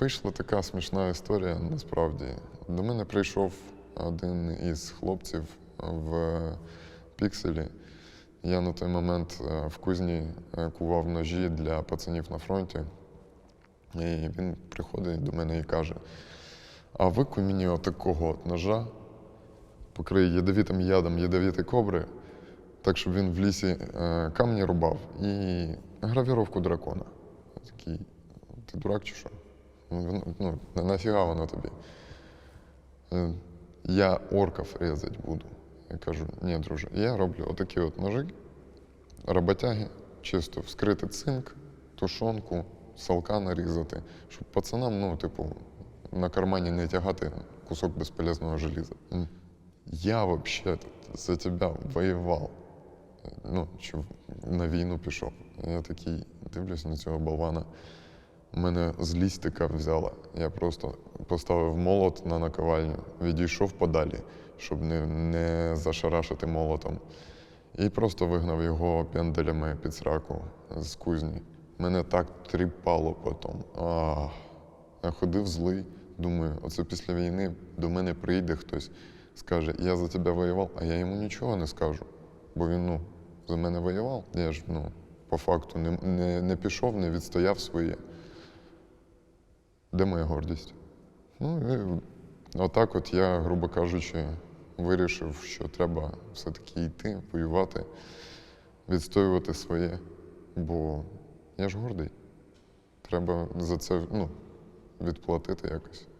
Вийшла така смішна історія насправді. До мене прийшов один із хлопців в пікселі. Я на той момент е, в кузні е, кував ножі для пацанів на фронті. І він приходить до мене і каже: А викуй мені отакого от ножа, покрий ядовитим ядом ядовіти кобри, так, щоб він в лісі е, камні рубав і гравіровку дракона. Я такий, ти дурак чи що? Ну, ну, нафіга воно тобі? Е, Я орків різати буду. Я кажу, ні, друже, я роблю отакі от ножи, роботяги, чисто вскрити цинк, тушонку, салка нарізати, щоб пацанам, ну, типу, на кармані не тягати кусок безполезного желіза. Я взагалі за тебе воював. Ну, чи на війну пішов. Я такий дивлюсь на цього болвана. Мене злість така взяла. Я просто поставив молот на наковальню, відійшов подалі, щоб не, не зашарашити молотом. І просто вигнав його пенделями під сраку з кузні. Мене так тріпало потім. Ах. Я ходив злий, думаю, оце після війни до мене прийде хтось, скаже, я за тебе воював, а я йому нічого не скажу. Бо він ну, за мене воював. Я ж ну, по факту не, не, не пішов, не відстояв своє. Де моя гордість? Ну, і отак от я, грубо кажучи, вирішив, що треба все-таки йти, воювати, відстоювати своє. Бо я ж гордий. Треба за це ну, відплатити якось.